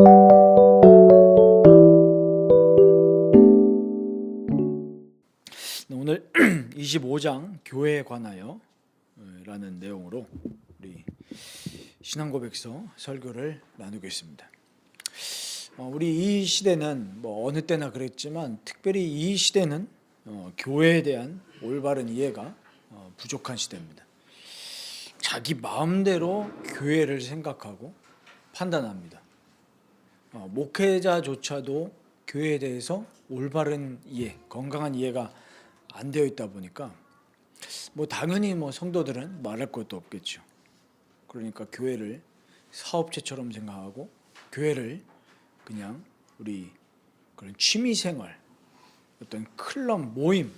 네, 오늘 25장 교회에 관하여 어, 라는 내용으로 우리 신앙고백서 설교를 나누겠습니다. 어, 우리 이 시대는 뭐 어느 때나 그랬지만 특별히 이 시대는 어, 교회에 대한 올바른 이해가 어, 부족한 시대입니다. 자기 마음대로 교회를 생각하고 판단합니다. 어, 목회자조차도 교회에 대해서 올바른 이해, 건강한 이해가 안 되어 있다 보니까 뭐 당연히 뭐 성도들은 말할 것도 없겠죠. 그러니까 교회를 사업체처럼 생각하고 교회를 그냥 우리 그런 취미 생활, 어떤 클럽 모임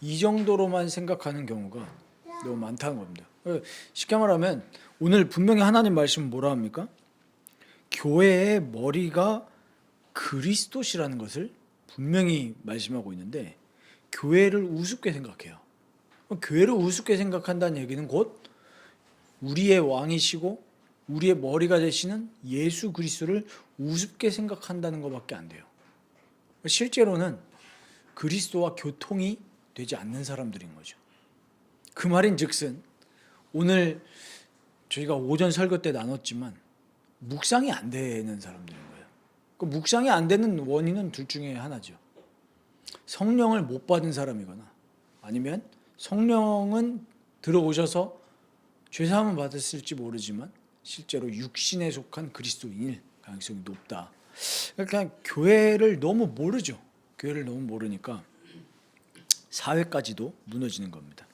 이 정도로만 생각하는 경우가 너무 많다는 겁니다. 쉽게 말하면 오늘 분명히 하나님 말씀은 뭐라 합니까? 교회의 머리가 그리스도시라는 것을 분명히 말씀하고 있는데 교회를 우습게 생각해요. 교회를 우습게 생각한다는 얘기는 곧 우리의 왕이시고 우리의 머리가 되시는 예수 그리스도를 우습게 생각한다는 것밖에 안 돼요. 실제로는 그리스도와 교통이 되지 않는 사람들인 거죠. 그 말인 즉슨 오늘 저희가 오전 설교 때 나눴지만 묵상이 안 되는 사람들인 거예요. 그 묵상이 안 되는 원인은 둘 중에 하나죠. 성령을 못 받은 사람이거나 아니면 성령은 들어오셔서 죄사함을 받았을지 모르지만 실제로 육신에 속한 그리스도인일 가능성이 높다. 그러니까 교회를 너무 모르죠. 교회를 너무 모르니까 사회까지도 무너지는 겁니다.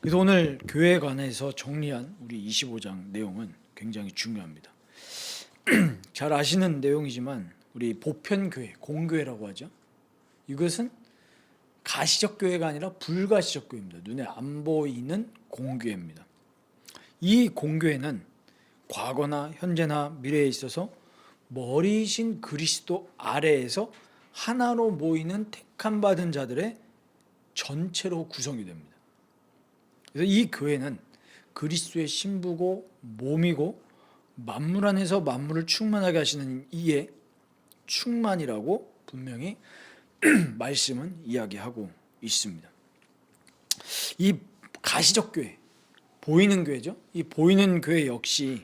그래서 오늘 교회에 관해서 정리한 우리 25장 내용은 굉장히 중요합니다. 잘 아시는 내용이지만 우리 보편 교회, 공교회라고 하죠. 이것은 가시적 교회가 아니라 불가시적 교회입니다. 눈에 안 보이는 공교회입니다. 이 공교회는 과거나 현재나 미래에 있어서 머리신 그리스도 아래에서 하나로 모이는 택함 받은 자들의 전체로 구성이 됩니다. 그래서 이 교회는 그리스도의 신부고 몸이고 만물 안에서 만물을 충만하게 하시는 이에 충만이라고 분명히 말씀은 이야기하고 있습니다. 이 가시적 교회, 보이는 교회죠. 이 보이는 교회 역시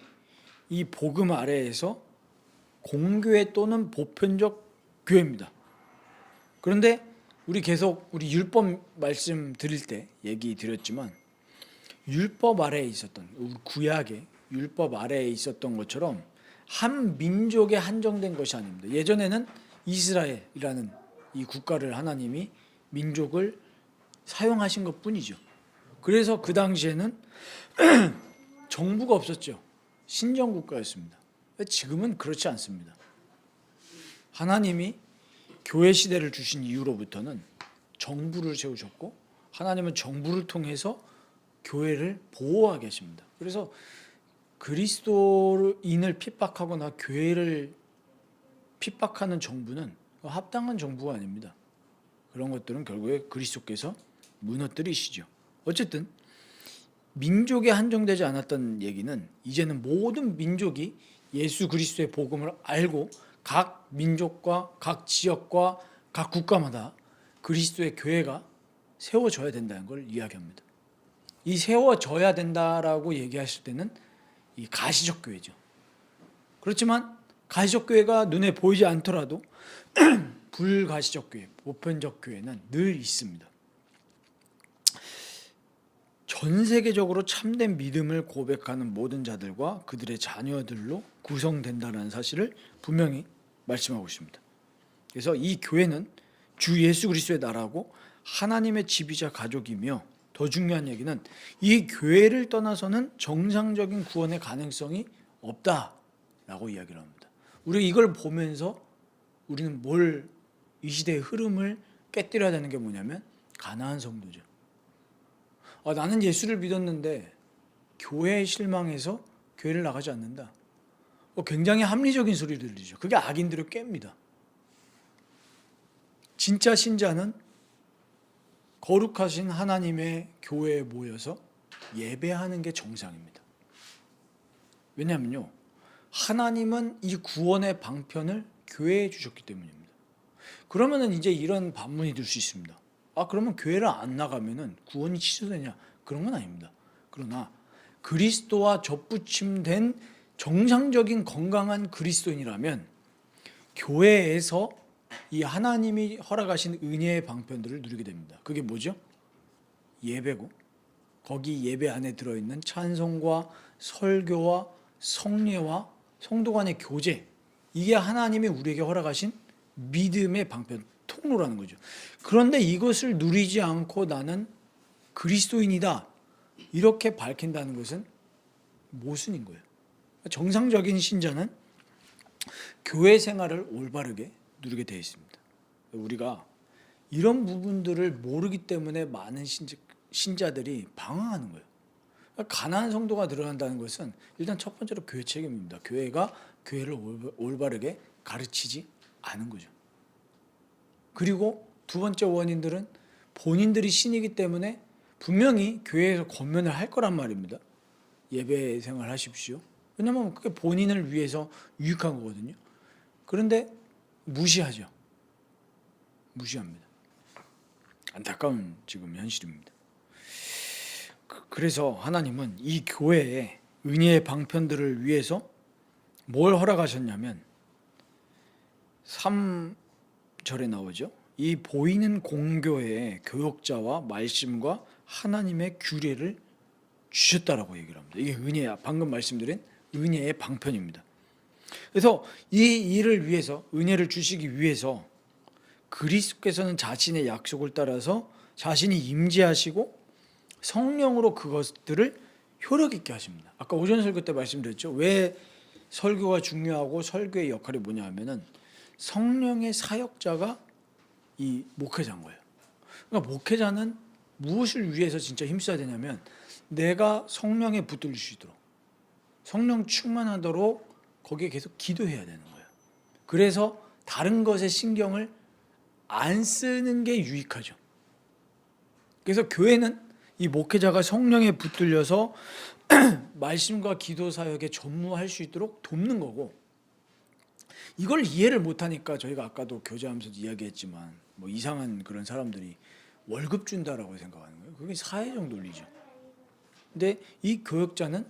이 복음 아래에서 공교회 또는 보편적 교회입니다. 그런데 우리 계속 우리 율법 말씀 드릴 때 얘기 드렸지만 율법 아래에 있었던 구약의 율법 아래에 있었던 것처럼 한 민족에 한정된 것이 아닙니다. 예전에는 이스라엘이라는 이 국가를 하나님이 민족을 사용하신 것 뿐이죠. 그래서 그 당시에는 정부가 없었죠. 신정 국가였습니다. 지금은 그렇지 않습니다. 하나님이 교회 시대를 주신 이후로부터는 정부를 세우셨고 하나님은 정부를 통해서 교회를 보호하게 하십니다. 그래서 그리스도인을 핍박하거나 교회를 핍박하는 정부는 합당한 정부가 아닙니다. 그런 것들은 결국에 그리스도께서 무너뜨리시죠. 어쨌든 민족에 한정되지 않았던 얘기는 이제는 모든 민족이 예수 그리스도의 복음을 알고 각 민족과 각 지역과 각 국가마다 그리스도의 교회가 세워져야 된다는 걸 이야기합니다. 이 세워져야 된다라고 얘기하실 때는 이 가시적 교회죠. 그렇지만 가시적 교회가 눈에 보이지 않더라도 불가시적 교회, 보편적 교회는 늘 있습니다. 전 세계적으로 참된 믿음을 고백하는 모든 자들과 그들의 자녀들로 구성된다는 사실을 분명히 말씀하고 있습니다. 그래서 이 교회는 주 예수 그리스도의 나라고 하나님의 집이자 가족이며 더 중요한 얘기는 이 교회를 떠나서는 정상적인 구원의 가능성이 없다라고 이야기를 합니다. 우리 이걸 보면서 우리는 뭘 이 시대의 흐름을 깨뜨려야 되는 게 뭐냐면 가나안 성도죠. 아, 나는 예수를 믿었는데 교회에 실망해서 교회를 나가지 않는다. 어, 굉장히 합리적인 소리 들리죠. 그게 악인들을 깹니다. 진짜 신자는 거룩하신 하나님의 교회에 모여서 예배하는 게 정상입니다. 왜냐하면요. 하나님은 이 구원의 방편을 교회에 주셨기 때문입니다. 그러면은 이제 이런 반문이 들 수 있습니다. 아 그러면 교회를 안 나가면은 구원이 취소되냐? 그런 건 아닙니다. 그러나 그리스도와 접붙임된 정상적인 건강한 그리스도인이라면 교회에서 이 하나님이 허락하신 은혜의 방편들을 누리게 됩니다. 그게 뭐죠? 예배고 거기 예배 안에 들어 있는 찬송과 설교와 성례와 성도 간의 교제 이게 하나님이 우리에게 허락하신 믿음의 방편 통로라는 거죠. 그런데 이것을 누리지 않고 나는 그리스도인이다 이렇게 밝힌다는 것은 모순인 거예요. 정상적인 신자는 교회 생활을 올바르게 누리게 되어 있습니다. 우리가 이런 부분들을 모르기 때문에 많은 신자, 신자들이 방황하는 거예요. 가난한 성도가 들어간다는 것은 일단 첫 번째로 교회 책임입니다. 교회가 교회를 올바- 올바르게 가르치지 않은 거죠. 그리고 두 번째 원인들은 본인들이 신이기 때문에 분명히 교회에서 권면을 할 거란 말입니다. 예배 생활 하십시오. 왜냐하면 그게 본인을 위해서 유익한 거거든요. 그런데 무시하죠. 무시합니다. 안타까운 지금 현실입니다. 그- 그래서 하나님은 이 교회의 은혜의 방편들을 위해서 뭘 허락하셨냐면 3절에 나오죠. 이 보이는 공교회의 교역자와 말씀과 하나님의 규례를 주셨다라고 얘기를 합니다. 이게 은혜야. 방금 말씀드린 은혜의 방편입니다. 그래서 이 일을 위해서 은혜를 주시기 위해서 그리스도께서는 자신의 약속을 따라서 자신이 임재하시고 성령으로 그것들을 효력 있게 하십니다. 아까 오전 설교 때 말씀드렸죠. 왜 설교가 중요하고 설교의 역할이 뭐냐 하면은 성령의 사역자가 이 목회자인 거예요. 그러니까 목회자는 무엇을 위해서 진짜 힘써야 되냐면 내가 성령에 붙들 수 있도록 성령 충만하도록 거기에 계속 기도해야 되는 거예요. 그래서 다른 것에 신경을 안 쓰는 게 유익하죠. 그래서 교회는 이 목회자가 성령에 붙들려서 말씀과 기도 사역에 전무할 수 있도록 돕는 거고 이걸 이해를 못하니까 저희가 아까도 교제하면서도 이야기했지만 뭐 이상한 그런 사람들이 월급 준다라고 생각하는 거예요. 그게 사회적 논리죠. 근데 이 교역자는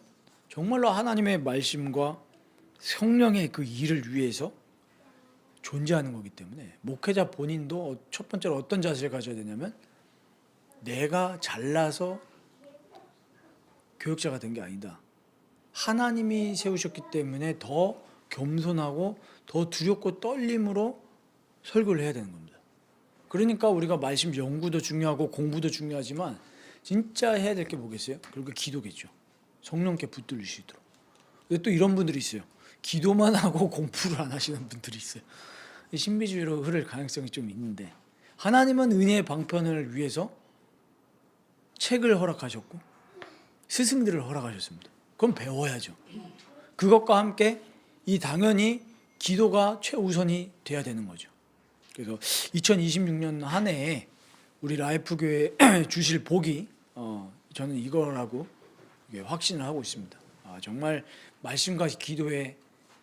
정말로 하나님의 말씀과 성령의 그 일을 위해서 존재하는 거기 때문에 목회자 본인도 첫 번째로 어떤 자세를 가져야 되냐면 내가 잘나서 교역자가 된 게 아니다. 하나님이 세우셨기 때문에 더 겸손하고 더 두렵고 떨림으로 설교를 해야 되는 겁니다. 그러니까 우리가 말씀 연구도 중요하고 공부도 중요하지만 진짜 해야 될 게 뭐겠어요? 그리고 기도겠죠. 성령께 있도록. 근데 또 이런 분들이 있어요. 기도만 하고 공부를 안 하시는 분들이 있어요. 신비주의로 흐를 가능성이 좀 있는데 하나님은 은혜의 방편을 위해서 책을 허락하셨고 스승들을 허락하셨습니다. 그럼 배워야죠. 그것과 함께 이 당연히 기도가 최우선이 돼야 되는 거죠. 그래서 2026년 한 해에 우리 라이프 교회 주실 복이 어, 저는 이거라고 확신을 하고 있습니다. 아, 정말 말씀과 기도에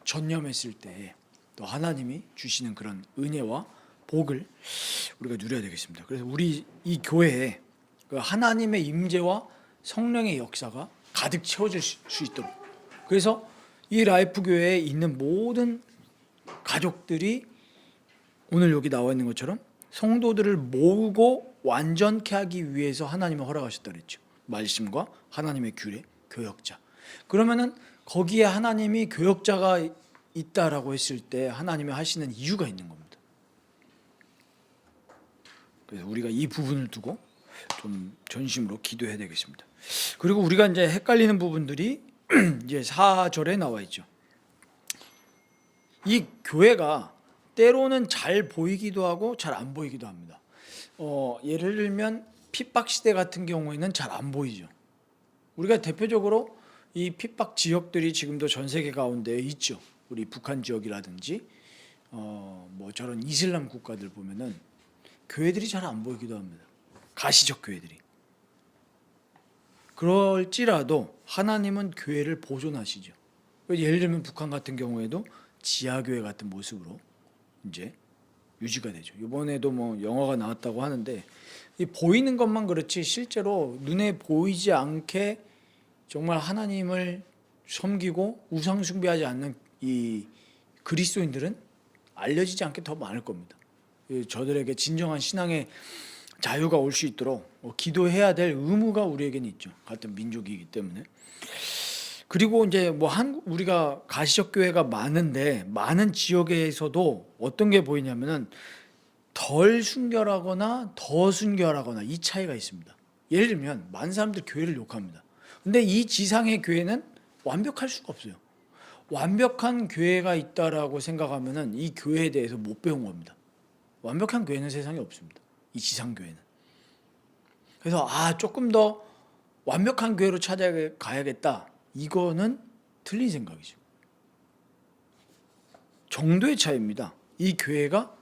전념했을 때 또 하나님이 주시는 그런 은혜와 복을 우리가 누려야 되겠습니다. 그래서 우리 이 교회에 그 하나님의 임재와 성령의 역사가 가득 채워질 수 있도록 그래서 이 라이프 교회에 있는 모든 가족들이 오늘 여기 나와 있는 것처럼 성도들을 모으고 완전케 하기 위해서 하나님이 허락하셨다 그랬죠. 말씀과 하나님의 규례, 교역자. 그러면은 거기에 하나님이 교역자가 있다라고 했을 때 하나님이 하시는 이유가 있는 겁니다. 그래서 우리가 이 부분을 두고 좀 전심으로 기도해야 되겠습니다. 그리고 우리가 이제 헷갈리는 부분들이 이제 4절에 나와 있죠. 이 교회가 때로는 잘 보이기도 하고 잘 안 보이기도 합니다. 어, 예를 들면 핍박 시대 같은 경우에는 잘 안 보이죠. 우리가 대표적으로 이 핍박 지역들이 지금도 전 세계 가운데 있죠. 우리 북한 지역이라든지 어, 뭐 저런 이슬람 국가들 보면은 교회들이 잘 안 보이기도 합니다. 가시적 교회들이. 그럴지라도 하나님은 교회를 보존하시죠. 예를 들면 북한 같은 경우에도 지하교회 같은 모습으로 이제 유지가 되죠. 이번에도 뭐 영화가 나왔다고 하는데 이 보이는 것만 그렇지 실제로 눈에 보이지 않게 정말 하나님을 섬기고 우상 숭배하지 않는 이 그리스도인들은 알려지지 않게 더 많을 겁니다. 이 저들에게 진정한 신앙의 자유가 올 수 있도록 어, 기도해야 될 의무가 우리에게는 있죠. 같은 민족이기 때문에. 그리고 이제 뭐 한국 우리가 가시적 교회가 많은데 많은 지역에서도 어떤 게 보이냐면은 덜 순결하거나 더 순결하거나 이 차이가 있습니다. 예를 들면 많은 사람들 교회를 욕합니다. 근데 이 지상의 교회는 완벽할 수가 없어요. 완벽한 교회가 있다라고 생각하면은 이 교회에 대해서 못 배운 겁니다. 완벽한 교회는 세상에 없습니다. 이 지상 교회는. 그래서 아 조금 더 완벽한 교회로 찾아가야겠다. 이거는 틀린 생각이죠. 정도의 차이입니다. 이 교회가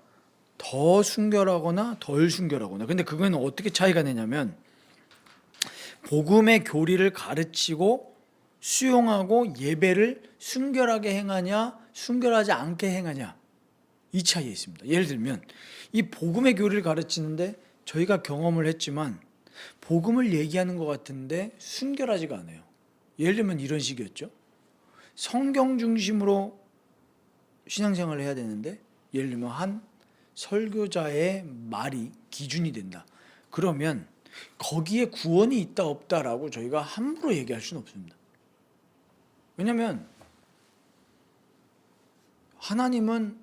더 순결하거나 덜 순결하거나. 근데 그거는 어떻게 차이가 되냐면 복음의 교리를 가르치고 수용하고 예배를 순결하게 행하냐, 순결하지 않게 행하냐. 이 차이에 있습니다. 예를 들면 이 복음의 교리를 가르치는데 저희가 경험을 했지만 복음을 얘기하는 것 같은데 순결하지가 않아요. 예를 들면 이런 식이었죠. 성경 중심으로 신앙생활을 해야 되는데 예를 들면 한 설교자의 말이 기준이 된다. 그러면 거기에 구원이 있다 없다라고 저희가 함부로 얘기할 수는 없습니다. 왜냐하면 하나님은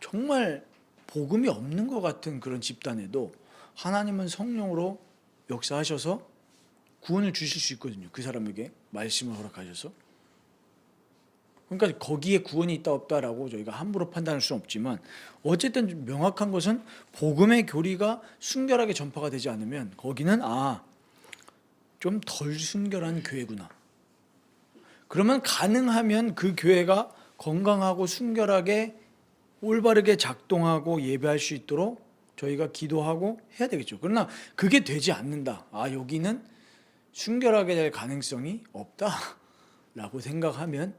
정말 복음이 없는 것 같은 그런 집단에도 하나님은 성령으로 역사하셔서 구원을 주실 수 있거든요. 그 사람에게 말씀을 허락하셔서. 그러니까 거기에 구원이 있다 없다라고 저희가 함부로 판단할 수는 없지만 어쨌든 명확한 것은 복음의 교리가 순결하게 전파가 되지 않으면 거기는 아 좀 덜 순결한 교회구나. 그러면 가능하면 그 교회가 건강하고 순결하게 올바르게 작동하고 예배할 수 있도록 저희가 기도하고 해야 되겠죠. 그러나 그게 되지 않는다. 아 여기는 순결하게 될 가능성이 없다라고 생각하면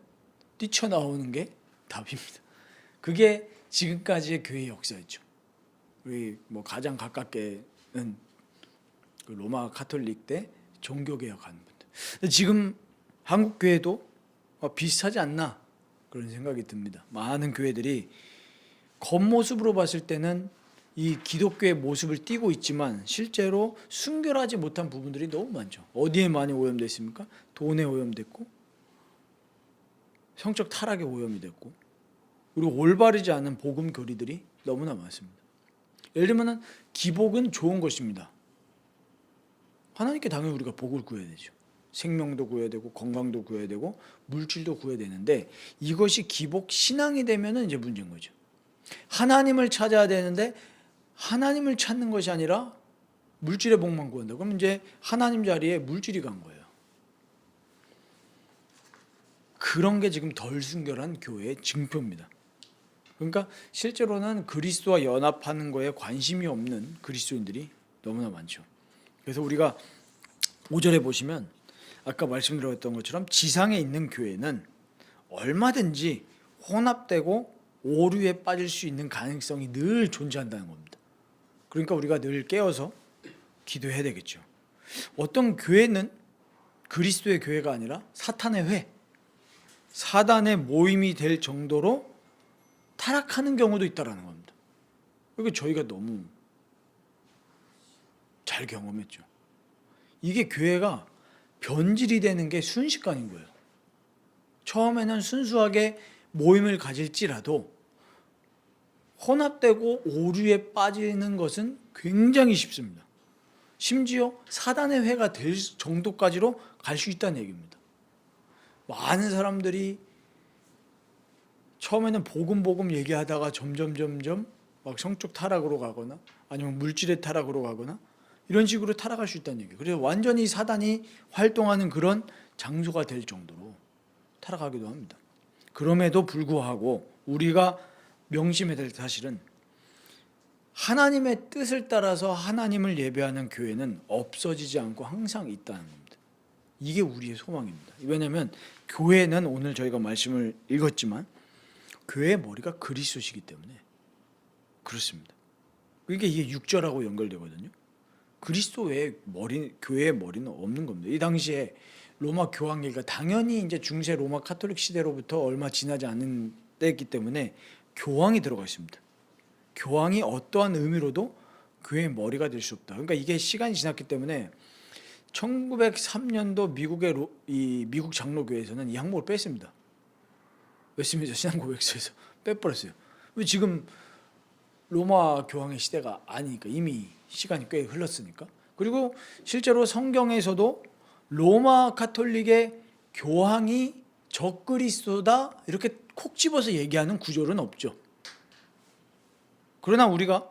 뛰쳐나오는 게 답입니다. 그게 지금까지의 교회 역사였죠. 우리 뭐 가장 가깝게는 그 로마 카톨릭 때 종교개혁하는 분들. 지금 한국 교회도 어, 비슷하지 않나 그런 생각이 듭니다. 많은 교회들이 겉모습으로 봤을 때는 이 기독교의 모습을 띠고 있지만 실제로 순결하지 못한 부분들이 너무 많죠. 어디에 많이 오염되어 있습니까? 돈에 오염됐고 성적 타락에 오염이 됐고 그리고 올바르지 않은 복음 교리들이 너무나 많습니다. 예를 들면 기복은 좋은 것입니다. 하나님께 당연히 우리가 복을 구해야 되죠. 생명도 구해야 되고 건강도 구해야 되고 물질도 구해야 되는데 이것이 기복 신앙이 되면은 이제 문제인 거죠. 하나님을 찾아야 되는데 하나님을 찾는 것이 아니라 물질의 복만 구한다. 그럼 이제 하나님 자리에 물질이 간 거예요. 그런 게 지금 덜 순결한 교회의 증표입니다. 그러니까 실제로는 그리스도와 연합하는 거에 관심이 없는 그리스도인들이 너무나 많죠. 그래서 우리가 5절에 보시면 아까 말씀드렸던 것처럼 지상에 있는 교회는 얼마든지 혼합되고 오류에 빠질 수 있는 가능성이 늘 존재한다는 겁니다. 그러니까 우리가 늘 깨어서 기도해야 되겠죠. 어떤 교회는 그리스도의 교회가 아니라 사탄의 회, 사단의 모임이 될 정도로 타락하는 경우도 있다라는 겁니다. 이거 저희가 너무 잘 경험했죠. 이게 교회가 변질이 되는 게 순식간인 거예요. 처음에는 순수하게 모임을 가질지라도 혼합되고 오류에 빠지는 것은 굉장히 쉽습니다. 심지어 사단의 회가 될 정도까지로 갈 수 있다는 얘기입니다. 많은 사람들이 처음에는 복음 복음 얘기하다가 점점 점점 막 성적 타락으로 가거나 아니면 물질의 타락으로 가거나 이런 식으로 타락할 수 있다는 얘기예요. 그래서 완전히 사단이 활동하는 그런 장소가 될 정도로 타락하기도 합니다. 그럼에도 불구하고 우리가 명심해야 될 사실은 하나님의 뜻을 따라서 하나님을 예배하는 교회는 없어지지 않고 항상 있다는 겁니다. 이게 우리의 소망입니다. 왜냐하면 교회는 오늘 저희가 말씀을 읽었지만 교회의 머리가 그리스도시기 때문에 그렇습니다. 이게 이게 육절하고 연결되거든요. 그리스도 외에 머리 교회의 머리는 없는 겁니다. 이 당시에 로마 교황일가 당연히 이제 중세 로마 카톨릭 시대로부터 얼마 지나지 않은 때이기 때문에 교황이 들어가 있습니다. 교황이 어떠한 의미로도 교회의 머리가 될 수 없다. 그러니까 이게 시간이 지났기 때문에 1903년도 미국의 로, 이 미국 장로교회에서는 이 항목을 뺐습니다. 웨스민스터 신앙 고백서에서 빼버렸어요. 왜 지금 로마 교황의 시대가 아니니까 이미 시간이 꽤 흘렀으니까. 그리고 실제로 성경에서도 로마 카톨릭의 교황이 적그리스도다 이렇게 콕 집어서 얘기하는 구절은 없죠. 그러나 우리가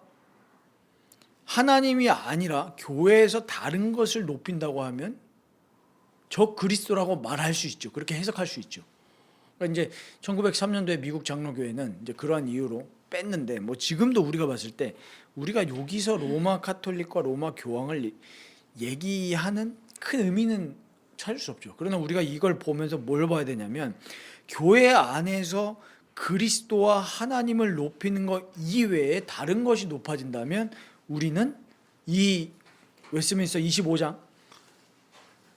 하나님이 아니라 교회에서 다른 것을 높인다고 하면 적 그리스도라고 말할 수 있죠. 그렇게 해석할 수 있죠. 그러니까 이제 1903년도에 미국 장로교회는 이제 그러한 이유로 뺐는데 뭐 지금도 우리가 봤을 때 우리가 여기서 로마 카톨릭과 로마 교황을 얘기하는 큰 의미는 찾을 수 없죠. 그러나 우리가 이걸 보면서 뭘 봐야 되냐면 교회 안에서 그리스도와 하나님을 높이는 것 이외에 다른 것이 높아진다면 우리는 이 웨스민스터 25장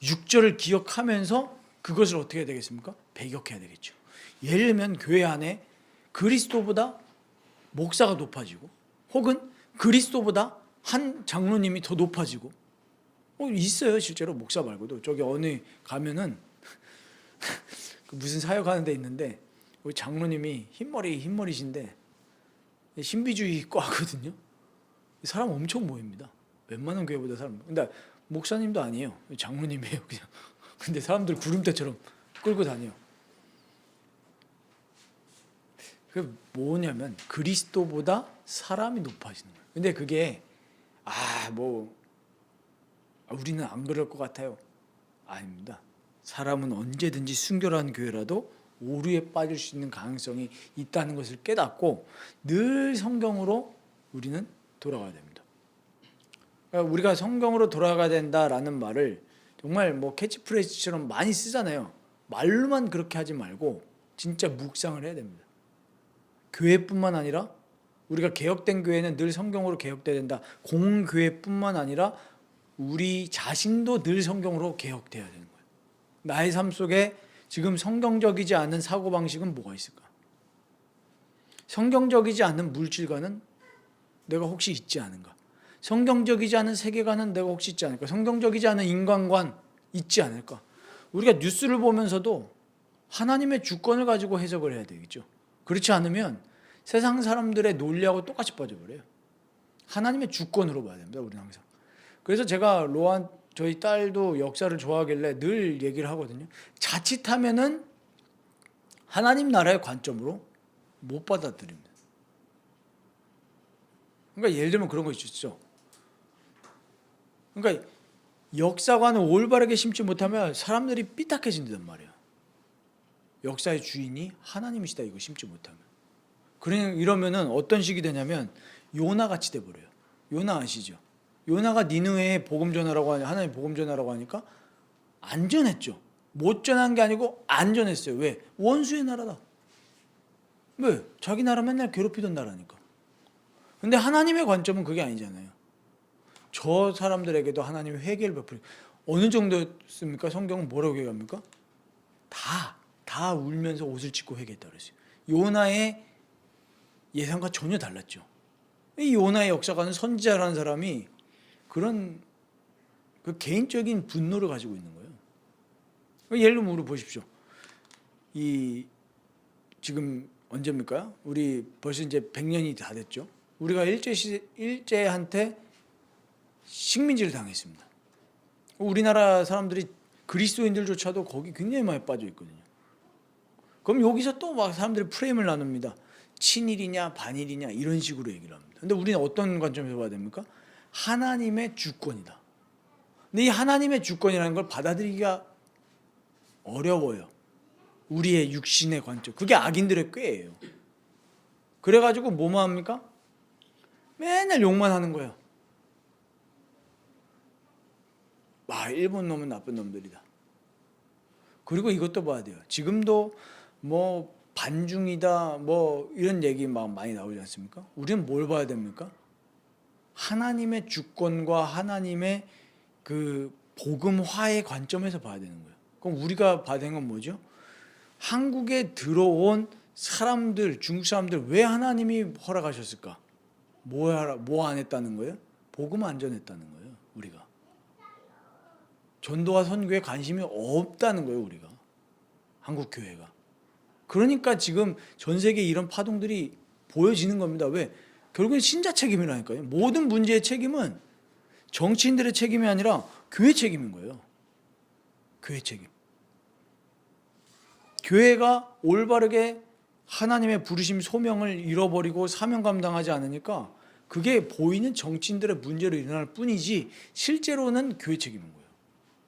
6절을 기억하면서 그것을 어떻게 해야 되겠습니까? 배격해야 되겠죠. 예를 들면 교회 안에 그리스도보다 목사가 높아지고 혹은 그리스도보다 한 장로님이 더 높아지고 어, 있어요 실제로 목사 말고도 저기 어느 가면은 그 무슨 사역하는 데 있는데 우리 장로님이 흰머리 흰머리신데 신비주의 과거든요. 사람 엄청 모입니다. 웬만한 교회보다 사람. 근데 목사님도 아니에요. 장로님이에요. 그냥. 근데 사람들 구름대처럼 끌고 다녀요. 그 뭐냐면 그리스도보다 사람이 높아지는 거예요. 근데 그게 아 뭐 우리는 안 그럴 것 같아요. 아닙니다. 사람은 언제든지 순결한 교회라도 오류에 빠질 수 있는 가능성이 있다는 것을 깨닫고 늘 성경으로 우리는 돌아가야 됩니다. 그러니까 우리가 성경으로 돌아가야 된다라는 말을 정말 뭐 캐치프레이즈처럼 많이 쓰잖아요. 말로만 그렇게 하지 말고 진짜 묵상을 해야 됩니다. 교회뿐만 아니라 우리가 개혁된 교회는 늘 성경으로 개혁돼야 된다. 공교회뿐만 아니라 우리 자신도 늘 성경으로 개혁돼야 되는 거예요. 나의 삶 속에 지금 성경적이지 않은 사고 방식은 뭐가 있을까? 성경적이지 않은 물질과는 내가 혹시 있지 않은가? 성경적이지 않은 세계관은 내가 혹시 있지 않을까? 성경적이지 않은 인간관 있지 않을까? 우리가 뉴스를 보면서도 하나님의 주권을 가지고 해석을 해야 되겠죠. 그렇지 않으면 세상 사람들의 논리하고 똑같이 빠져버려요. 하나님의 주권으로 봐야 됩니다. 우리는 항상. 그래서 제가 로한 저희 딸도 역사를 좋아하길래 늘 얘기를 하거든요. 자칫하면은 하나님 나라의 관점으로 못 받아들입니다. 그러니까 예를 들면 그런 거 있죠. 그러니까 역사관을 올바르게 심지 못하면 사람들이 삐딱해진단 말이에요. 역사의 주인이 하나님이시다 이거 심지 못하면. 그러니 이러면은 어떤 식이 되냐면 요나 같이 돼 버려요. 요나 아시죠? 요나가 니느웨에 복음 전하라고 하니 하나님 복음 전하라고 하니까 안 전했죠. 못 전한 게 아니고 안 전했어요. 왜? 원수의 나라다. 왜? 자기 나라 맨날 괴롭히던 나라니까. 근데 하나님의 관점은 그게 아니잖아요. 저 사람들에게도 하나님의 회개를 베풀 어느 정도였습니까? 성경은 뭐라고 얘기합니까? 다, 다 울면서 옷을 찢고 회개했다 그랬어요. 요나의 예상과 전혀 달랐죠. 이 요나의 역사가는 선지자라는 사람이 그런 그 개인적인 분노를 가지고 있는 거예요. 예를 우리 보십시오. 이 지금 언제입니까? 우리 벌써 이제 100년이 다 됐죠. 우리가 일제 시 일제한테 식민지를 당했습니다. 우리나라 사람들이 그리스도인들조차도 거기 굉장히 많이 빠져 있거든요. 그럼 여기서 또 막 사람들이 프레임을 나눕니다. 친일이냐 반일이냐 이런 식으로 얘기를 합니다. 근데 우리는 어떤 관점에서 봐야 됩니까? 하나님의 주권이다. 근데 이 하나님의 주권이라는 걸 받아들이기가 어려워요. 우리의 육신의 관점. 그게 악인들의 꾀예요. 그래가지고 뭐만 합니까? 맨날 욕만 하는 거예요. 와, 일본 놈은 나쁜 놈들이다. 그리고 이것도 봐야 돼요. 지금도 뭐 반중이다 뭐 이런 얘기 막 많이 나오지 않습니까? 우리는 뭘 봐야 됩니까? 하나님의 주권과 하나님의 그 복음화의 관점에서 봐야 되는 거예요. 그럼 우리가 봐야 되는 건 뭐죠? 한국에 들어온 사람들, 중국 사람들 왜 하나님이 허락하셨을까? 뭐 안 했다는 거예요? 복음 안 전했다는 거예요, 우리가. 전도와 선교에 관심이 없다는 거예요, 우리가. 한국 교회가. 그러니까 지금 전 세계 이런 파동들이 보여지는 겁니다. 왜? 결국엔 신자 책임이라니까요. 모든 문제의 책임은 정치인들의 책임이 아니라 교회 책임인 거예요. 교회 책임. 교회가 올바르게 하나님의 부르심 소명을 잃어버리고 사명 감당하지 않으니까 그게 보이는 정치인들의 문제로 일어날 뿐이지 실제로는 교회 책임인 거예요.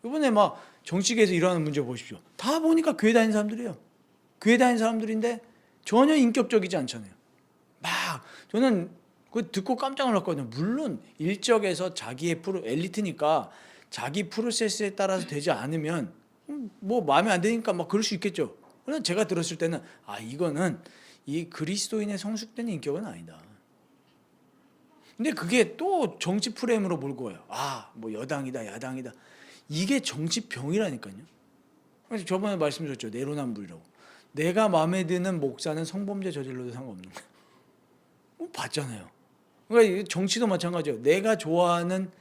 이번에 막 정치계에서 일어나는 문제 보십시오. 다 보니까 교회 다니는 사람들이에요. 교회 다니는 사람들인데 전혀 인격적이지 않잖아요. 막 저는 그 듣고 깜짝 놀랐거든요. 물론 일적에서 자기의 프로 엘리트니까 자기 프로세스에 따라서 되지 않으면 음, 뭐 마음에 안 드니까 막 그럴 수 있겠죠. 그러나 제가 들었을 때는 아 이거는 이 그리스도인의 성숙된 인격은 아니다. 근데 그게 또 정치 프레임으로 몰고 와요. 아, 뭐 여당이다, 야당이다. 이게 정치병이라니까요. 그래서 저번에 말씀드렸죠. 내로남불이라고. 내가 마음에 드는 목사는 성범죄 저질러도 상관없는 거예요. 뭐 봤잖아요. 그러니까 정치도 마찬가지예요. 내가 좋아하는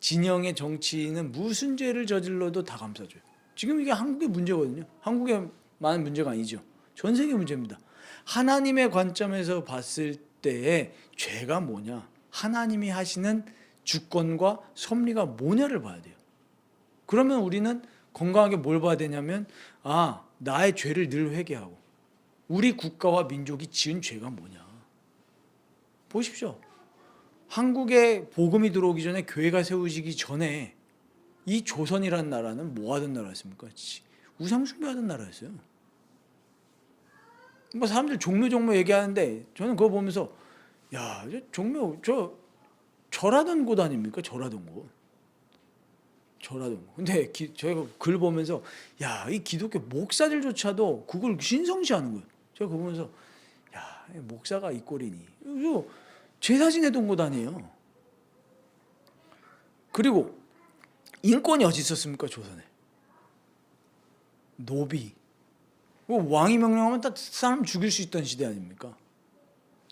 진영의 정치인은 무슨 죄를 저질러도 다 감싸줘요. 지금 이게 한국의 문제거든요. 한국 에만 문제가 아니죠. 전 세계 문제입니다. 하나님의 관점에서 봤을 때의 죄가 뭐냐? 하나님이 하시는 주권과 섭리가 뭐냐를 봐야 돼요. 그러면 우리는 건강하게 뭘 봐야 되냐면 아 나의 죄를 늘 회개하고 우리 국가와 민족이 지은 죄가 뭐냐 보십시오 한국에 복음이 들어오기 전에 교회가 세워지기 전에 이 조선이라는 나라는 뭐 하던 나라였습니까 우상 숭배하던 나라였어요 뭐 사람들 종묘 종묘 얘기하는데 저는 그거 보면서 야, 저 종묘 저 절하던 곳 아닙니까? 절하던 곳. 절하던 곳. 근데 기, 저희가 글 보면서 야, 이 기독교 목사들조차도 그걸 신성시하는 거예요. 제가 그거 보면서 야, 목사가 이 꼴이니. 이거 제사 지내던 곳 아니에요. 그리고 인권이 어디 있었습니까? 조선에. 노비. 뭐 왕이 명령하면 다 사람 죽일 수 있던 시대 아닙니까?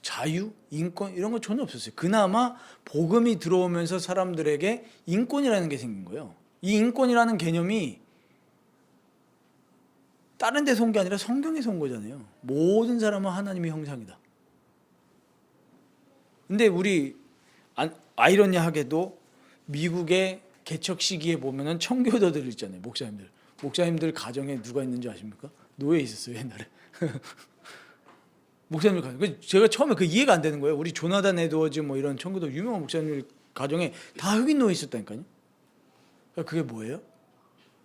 자유, 인권 이런 거 전혀 없었어요. 그나마 복음이 들어오면서 사람들에게 인권이라는 게 생긴 거예요. 이 인권이라는 개념이 다른 데서 온 게 아니라 성경에서 온 거잖아요. 모든 사람은 하나님의 형상이다. 근데 우리 아- 아이러니하게도 미국의 개척 시기에 보면은 청교도들 있잖아요. 목사님들. 목사님들 가정에 누가 있는지 아십니까? 노예 있었어요, 옛날에. 목사님 가정. 그 제가 처음에 그 이해가 안 되는 거예요. 우리 조나단 에드워즈 뭐 이런 청교도 유명한 목사님 가정에 다 흑인 노예 있었다니까요. 그러니까 그게 뭐예요?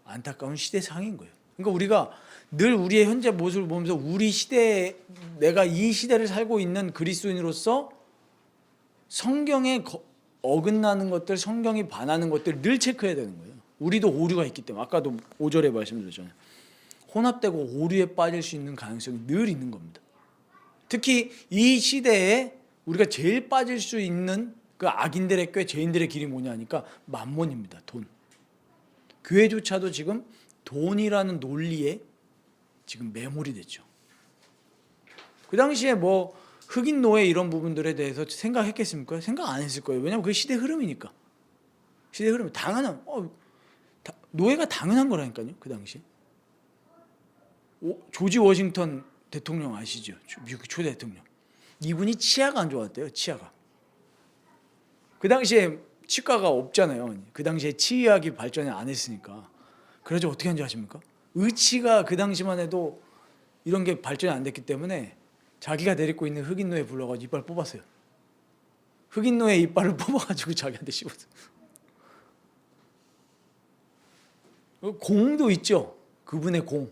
안타까운 시대상인 거예요. 그러니까 우리가 늘 우리의 현재 모습을 보면서 우리 시대에 내가 이 시대를 살고 있는 그리스도인으로서 성경에 거- 어긋나는 것들, 성경이 반하는 것들 늘 체크해야 되는 거예요. 우리도 오류가 있기 때문에 아까도 5절에 말씀드렸잖아요. 혼합되고 오류에 빠질 수 있는 가능성이 늘 있는 겁니다. 특히 이 시대에 우리가 제일 빠질 수 있는 그 악인들의 꾀, 죄인들의 길이 뭐냐니까 만몬입니다. 돈. 교회조차도 지금 돈이라는 논리에 지금 매몰이 됐죠. 그 당시에 뭐 흑인 노예 이런 부분들에 대해서 생각했겠습니까? 생각 안 했을 거예요. 왜냐하면 그 시대 흐름이니까. 시대 흐름 당연한 어, 다- 노예가 당연한 거라니까요. 그 당시. 오, 조지 워싱턴 대통령 아시죠? 조- 미국 초 대통령. 이분이 치아가 안 좋았대요. 치아가. 그 당시에 치과가 없잖아요. 그 당시에 치의학이 발전이 안 했으니까. 그래서 어떻게 한지 아십니까? 의치가 그 당시만 해도 이런 게 발전이 안 됐기 때문에 자기가 데리고 있는 흑인 노예 불러가지고 이빨 뽑았어요. 흑인 노예 이빨을 뽑아가지고 자기한테 씹었어요. 공도 있죠. 그분의 공.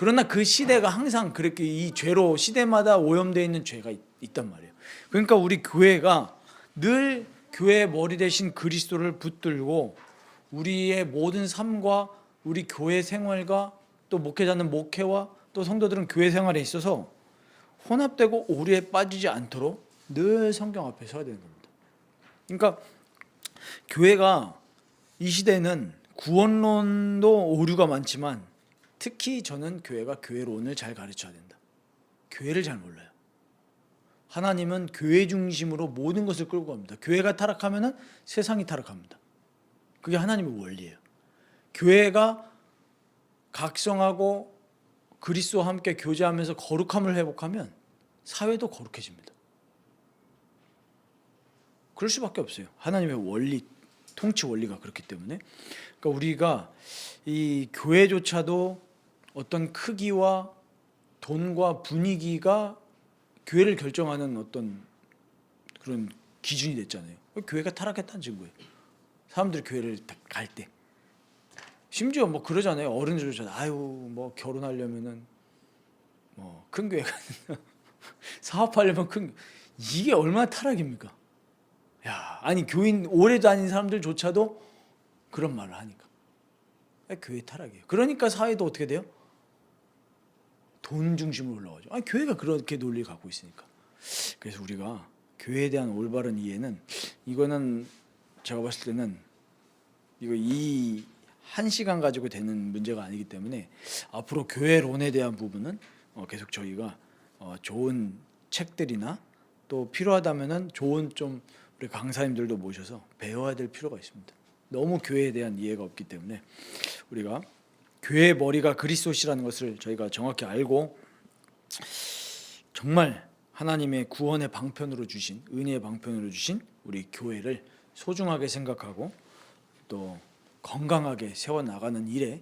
그러나 그 시대가 항상 그렇게 이 죄로 시대마다 오염되어 있는 죄가 있, 있단 말이에요. 그러니까 우리 교회가 늘 교회의 머리 대신 그리스도를 붙들고 우리의 모든 삶과 우리 교회 생활과 또 목회자는 목회와 또 성도들은 교회 생활에 있어서 혼합되고 오류에 빠지지 않도록 늘 성경 앞에 서야 되는 겁니다. 그러니까 교회가 이 시대는 구원론도 오류가 많지만 특히 저는 교회가 교회론을 잘 가르쳐야 된다. 교회를 잘 몰라요. 하나님은 교회 중심으로 모든 것을 끌고 갑니다. 교회가 타락하면은 세상이 타락합니다. 그게 하나님의 원리예요. 교회가 각성하고 그리스도와 함께 교제하면서 거룩함을 회복하면 사회도 거룩해집니다. 그럴 수밖에 없어요. 하나님의 원리, 통치 원리가 그렇기 때문에. 그러니까 우리가 이 교회조차도 어떤 크기와 돈과 분위기가 교회를 결정하는 어떤 그런 기준이 됐잖아요. 교회가 타락했다는 증거예요. 사람들이 교회를 갈 때. 심지어 뭐 그러잖아요. 어른들조차 아유 뭐 결혼하려면은 뭐 큰 교회 가는 사업하려면 큰 이게 얼마나 타락입니까? 야 아니 교인 오래 다닌 사람들조차도 그런 말을 하니까 교회 타락이에요. 그러니까 사회도 어떻게 돼요? 돈 중심으로 올라가죠. 아니 교회가 그렇게 논리를 갖고 있으니까. 그래서 우리가 교회에 대한 올바른 이해는 이거는 제가 봤을 때는 이거 이 한 시간 가지고 되는 문제가 아니기 때문에 앞으로 교회론에 대한 부분은 어, 계속 저희가 어, 좋은 책들이나 또 필요하다면은 좋은 좀 우리 강사님들도 모셔서 배워야 될 필요가 있습니다. 너무 교회에 대한 이해가 없기 때문에 우리가 교회의 머리가 그리스도시라는 것을 저희가 정확히 알고 정말 하나님의 구원의 방편으로 주신 은혜의 방편으로 주신 우리 교회를 소중하게 생각하고 또 건강하게 세워 나가는 일에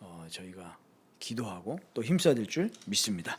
어, 저희가 기도하고 또 힘써야 될 줄 믿습니다.